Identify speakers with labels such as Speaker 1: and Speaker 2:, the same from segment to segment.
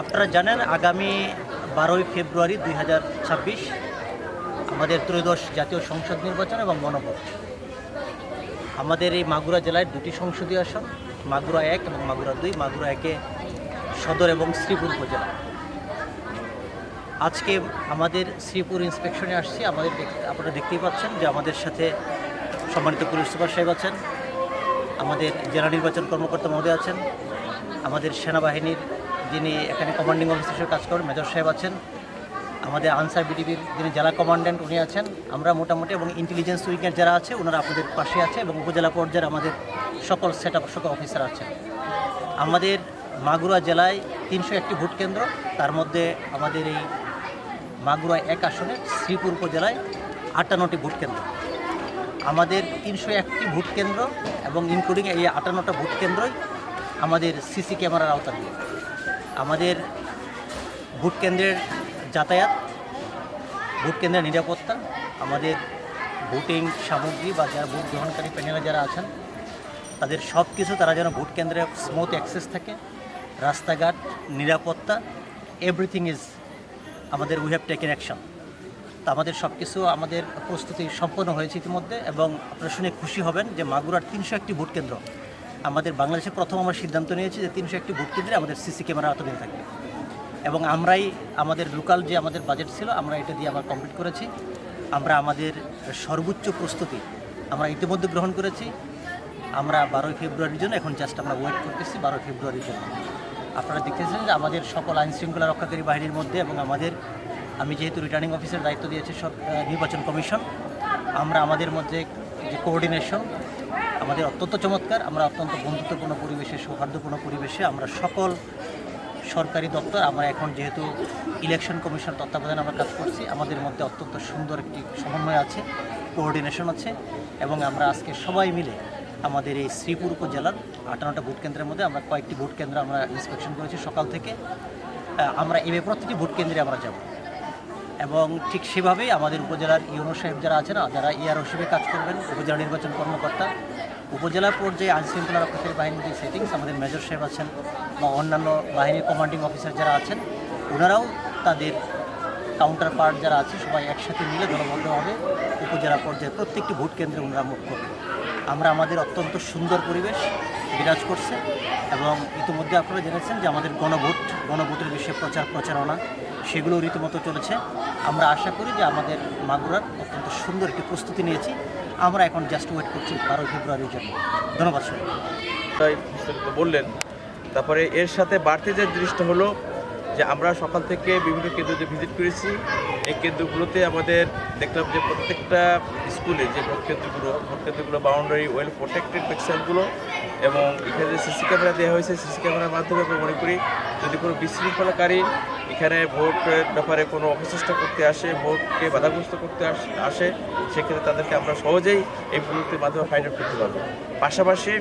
Speaker 1: আপনারা জানেন আগামী বারোই ফেব্রুয়ারি দুই হাজার ছাব্বিশ আমাদের ত্রয়োদশ জাতীয় সংসদ নির্বাচন এবং গণভোট আমাদের এই মাগুরা জেলায় দুটি সংসদীয় আসন, মাগুরা এক এবং মাগুরা দুই, মাগুরা একে সদর এবং শ্রীপুর উপজেলা। আজকে আমাদের শ্রীপুর ইন্সপেকশনে আসছি, আমাদের আপনারা দেখতেই পাচ্ছেন যে আমাদের সাথে সম্মানিত পুলিশ সুপার সাহেব আছেন, আমাদের জেলা নির্বাচন কর্মকর্তা মহোদয় আছেন, আমাদের সেনাবাহিনীর যিনি এখানে কমান্ডিং অফিসার কাজ করেন মেজর সাহেব আছেন, আমাদের আনসার বিডিবির যিনি জেলা কমান্ড্যান্ট উনি আছেন, আমরা মোটামুটি এবং ইন্টেলিজেন্স উইংয়ের যারা আছে, ওনারা আপনাদের পাশে আছে এবং উপজেলা পর্যায়ের আমাদের সকল সেট আপ সকল অফিসার আছেন। আমাদের মাগুরা জেলায় তিনশো একটি ভোট কেন্দ্র, তার মধ্যে আমাদের এই মাগুরা এক আসনে শ্রীপুর উপজেলায় আটান্নটি ভোট কেন্দ্র। আমাদের তিনশো একটি ভোট কেন্দ্র এবং ইনক্লুডিং এই আটান্নটা ভোট কেন্দ্রই আমাদের সিসি ক্যামেরার আওতাধীন আমাদের ভোট কেন্দ্রের যাতায়াত, ভোট কেন্দ্রের নিরাপত্তা, আমাদের ভোটিং সামগ্রী বা যারা ভোট গ্রহণকারী প্যানেলে যারা আছেন, তাদের সব কিছু তারা যেন ভোট কেন্দ্রে স্মুথ অ্যাক্সেস থাকে, রাস্তাঘাট, নিরাপত্তা এভরিথিং ইজ আমাদের উই হ্যাভ টেকেন অ্যাকশন তা আমাদের সব কিছু আমাদের প্রস্তুতি সম্পন্ন হয়েছে ইতিমধ্যে এবং আপনারা শুনে খুশি হবেন যে মাগুরার তিনশো একটি ভোট কেন্দ্র আমাদের বাংলাদেশে প্রথম আমরা সিদ্ধান্ত নিয়েছি যে তিনশো একটি ভোট কেন্দ্রে আমাদের সিসি ক্যামেরা আওতাধীন থাকবে। এবং আমরাই, আমাদের লোকাল যে আমাদের বাজেট ছিল, আমরা এটা দিয়ে আবার কমপ্লিট করেছি। আমরা আমাদের সর্বোচ্চ প্রস্তুতি আমরা ইতিমধ্যে গ্রহণ করেছি। আমরা বারোই ফেব্রুয়ারির জন্য, এখন জাস্ট আমরা ওয়েট করতেছি বারোই ফেব্রুয়ারির জন্য। আপনারা দেখতেছেন যে আমাদের সকল আইন শৃঙ্খলা রক্ষাকারী বাহিনীর মধ্যে এবং আমাদের, আমি যেহেতু রিটার্নিং অফিসার দায়িত্ব দিয়েছে সব নির্বাচন কমিশন, আমরা আমাদের মধ্যে যে কোঅর্ডিনেশন আমাদের অত্যন্ত চমৎকার, আমরা অত্যন্ত বন্ধুত্বপূর্ণ পরিবেশে, সৌহার্দ্যপূর্ণ পরিবেশে, আমরা সকল সরকারি দপ্তর, আমরা এখন যেহেতু ইলেকশন কমিশন তত্ত্বাবধানে আমরা কাজ করছি, আমাদের মধ্যে অত্যন্ত সুন্দর একটি সমন্বয় আছে কোঅর্ডিনেশন আছে, এবং আমরা আজকে সবাই মিলে আমাদের এই শ্রীপুর উপজেলার আটান্নটা ভোট কেন্দ্রের মধ্যে আমরা কয়েকটি ভোট কেন্দ্র আমরা ইন্সপেকশন করেছি সকাল থেকে। আমরা এভাবে প্রতিটি ভোট কেন্দ্রে আমরা যাব। এবং ঠিক সেভাবেই আমাদের উপজেলার ইউনো সাহেব যারা আছেন, যারা ইয়ার হিসেবে কাজ করবেন, উপজেলা নির্বাচন কর্মকর্তা, উপজেলা পর্যায়ে আইন শৃঙ্খলা রক্ষাকারী বাহিনীর যে সেটিংস আমাদের মেজর সাহেব আছেন বা অন্যান্য বাহিনীর কমান্ডিং অফিসার যারা আছেন, ওনারাও তাদের কাউন্টার পার্ট যারা আছে, সবাই একসাথে মিলে দলবদ্ধভাবে উপজেলা পর্যায়ে প্রত্যেকটি ভোট কেন্দ্রে ওনারা মুখ করবেন আমরা আমাদের অত্যন্ত সুন্দর পরিবেশ বিরাজ করছে এবং ইতিমধ্যে আপনারা জেনেছেন যে আমাদের গণভোট, গণভোটের বিষয়ে প্রচার প্রচারণা সেগুলো রীতিমতো চলেছে। আমরা আশা করি যে আমাদের মাগুরার অত্যন্ত সুন্দর একটি প্রস্তুতি নিয়েছি। আমরা এখন জাস্ট ওয়েট করছি বারোই ফেব্রুয়ারির জন্য। ধন্যবাদ সবাই
Speaker 2: বিস্তারিত বললেন। তারপরে এর সাথে বাড়তি যে জিনিসটা হলো যে আমরা সকাল থেকে বিভিন্ন কেন্দ্রতে ভিজিট করেছি। এই কেন্দ্রগুলোতে আমাদের দেখলাম যে প্রত্যেকটা স্কুলে যে ভোট কেন্দ্রগুলো বাউন্ডারি ওয়েল প্রোটেক্টেড পিক্সেলগুলো এবং এখানে যে সিসি ক্যামেরা দেওয়া হয়েছে সিসি ক্যামেরার মাধ্যমে আমরা মনে করি যদি কোনো বিশৃঙ্খলাকারী এখানে ভোটের ব্যাপারে কোনো অপচেষ্টা করতে আসে, ভোটকে বাধাগ্রস্ত করতে আস- সেক্ষেত্রে তাদেরকে আমরা সহজেই এই প্রযুক্তির মাধ্যমে ফাইন্ড আউট করতে পারব। পাশাপাশি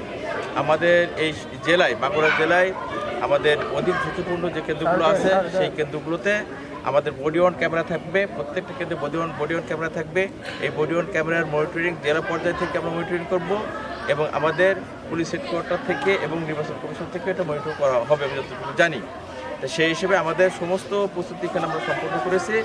Speaker 2: আমাদের এই জেলায়, বাঁকুড়া জেলায় আমাদের অধিক ঝুঁকিপূর্ণ যে কেন্দ্রগুলো আছে, সেই কেন্দ্রগুলোতে আমাদের বডি অন ক্যামেরা থাকবে, প্রত্যেকটা কেন্দ্রে body on body on camera থাকবে। এই বডি অন ক্যামেরার মনিটরিং জেলা পর্যায় থেকে আমরা মনিটরিং করব। এবং আমাদের পুলিশ হেডকোয়ার্টার থেকে এবং নির্বাচন কমিশন থেকে এটা মনিটর করা হবে আমি যতটুকু জানি। সেই হিসেবে আমাদের সমস্ত প্রস্তুতি এখানে আমরা সম্পন্ন করেছি।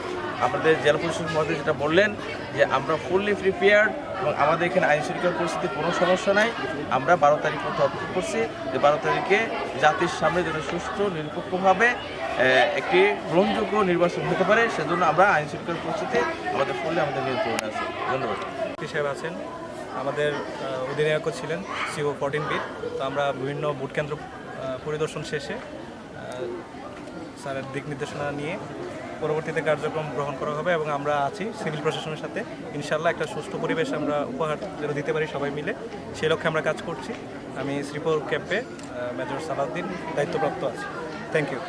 Speaker 2: আমাদের জেলা প্রশাসক মহোদয় যেটা বললেন যে আমরা ফুললি প্রিপেয়ার্ড এবং আমাদের এখানে আইন শৃঙ্খলা পরিস্থিতি কোনো সমস্যা নাই। আমরা বারো তারিখ পর্যন্ত অপেক্ষা করছি যে বারো তারিখে জাতির সামনে যেন সুষ্ঠু, নিরপেক্ষভাবে একটি গ্রহণযোগ্য নির্বাচন হতে পারে, সেজন্য আমরা আইন শৃঙ্খলা পরিস্থিতি আমাদের ফুললি আমাদের নিয়ন্ত্রণে আছে। ধন্যবাদ।
Speaker 3: সাহেব আছেন? আমাদের অধিনায়কও ছিলেন, সিও ফোরটিন বিট তো আমরা বিভিন্ন ভোট কেন্দ্র পরিদর্শন শেষে স্যারের দিক নির্দেশনা নিয়ে পরবর্তীতে কার্যক্রম গ্রহণ করা হবে এবং আমরা আছি সিভিল প্রশাসনের সাথে। ইনশাল্লাহ একটা সুষ্ঠু পরিবেশ আমরা উপহার যেন দিতে পারি সবাই মিলে। সেই লক্ষ্যে আমরা কাজ করছি। আমি শ্রীপুর ক্যাম্পে মেজর সালাউদ্দিন দায়িত্বপ্রাপ্ত আছি। Thank you